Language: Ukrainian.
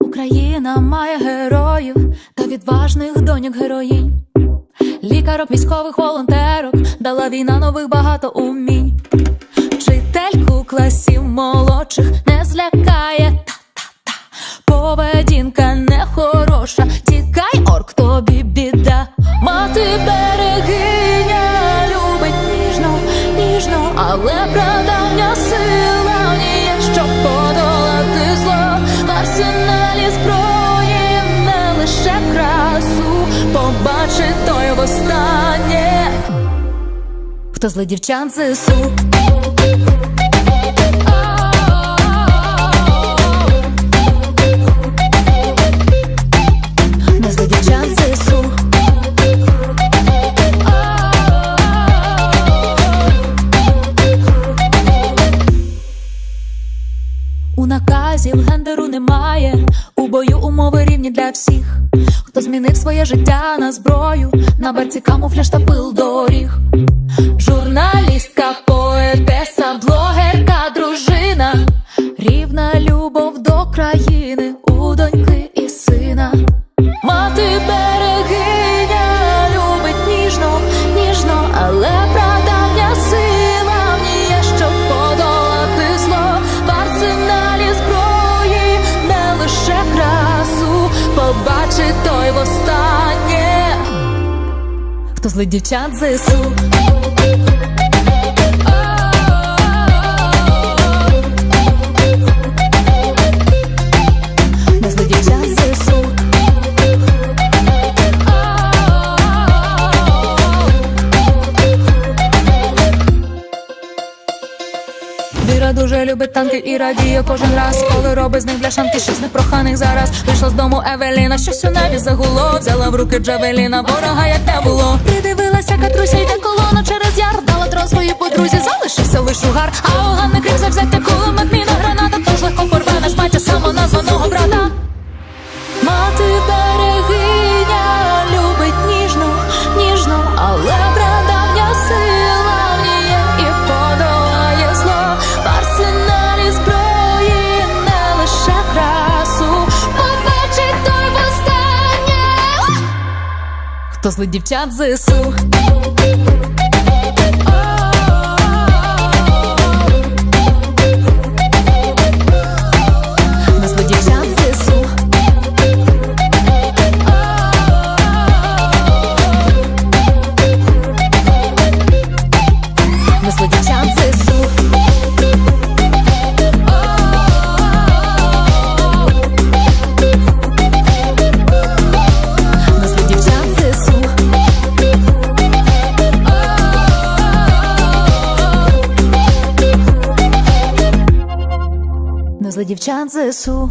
Україна має героїв та відважних доньок героїнь, лікарок, військових волонтерок, дала війна нових багато умінь. Вчительку класів молодших не злякає та-та-та. Поведінка нехороша, тікай, орк, тобі біда. Мати берегиня любить ніжно, ніжно, але прадавня побачить той востаннє. Хто зле дівчат ЗСУ У наказів гендеру бою умови рівні для всіх. Хто змінив своє життя на зброю, на берці камуфляж та пил доріг. Побачить той востаннє. Хто злить дівчат ЗСУ? Любить танки і радіє кожен раз, коли робить з них для шанки щось непроханих зараз. Вийшла з дому Евеліна, щось у небі загуло. Взяла в руки Джавеліна, ворога як не було. Придивилася, Катруся йде колона через яр. Дала дрон своїй подрузі, залишився лиш угар. А оганний крім завзяття кулемет, міна граната, тож легко порве наш батя самоназваного брата. Хто злить дівчат ЗСУ? Не злить дівчат ЗСУ.